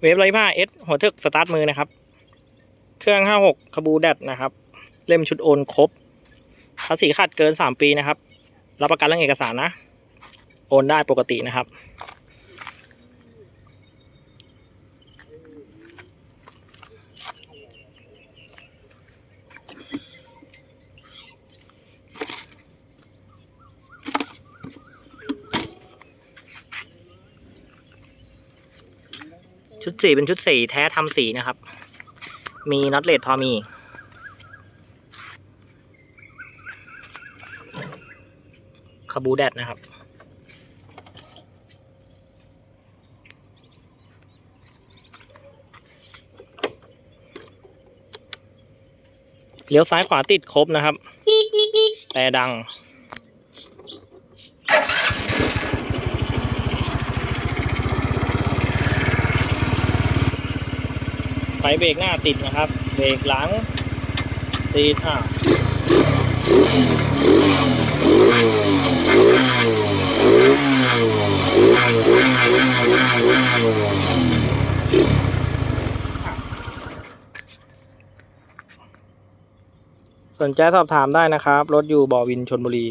เวฟไร้ผ้าเอสหัวเทึกสตาร์ทมือนะครับ เครื่องห้าหกคาบูแดดนะครับ เล่มชุดโอนครบภาษีขาดเกินสามปีนะครับ รับประกันเรื่องเอกสารนะ โอนได้ปกตินะครับ ชุดสีเป็นชุดสีแท้ทำสีนะครับ มีน็อตเลดพอมีคาบูแดดนะครับเลี้ยวซ้ายขวาติดครบนะครับ แต่ดัง ไฟเบรกหน้าติดนะครับ เบรกหลังติดอะสนใจสอบถามได้นะครับ รถอยู่บ่อวินชนบุรี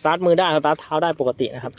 สตาร์ทมือได้สตาร์ทเท้าได้ปกตินะครับ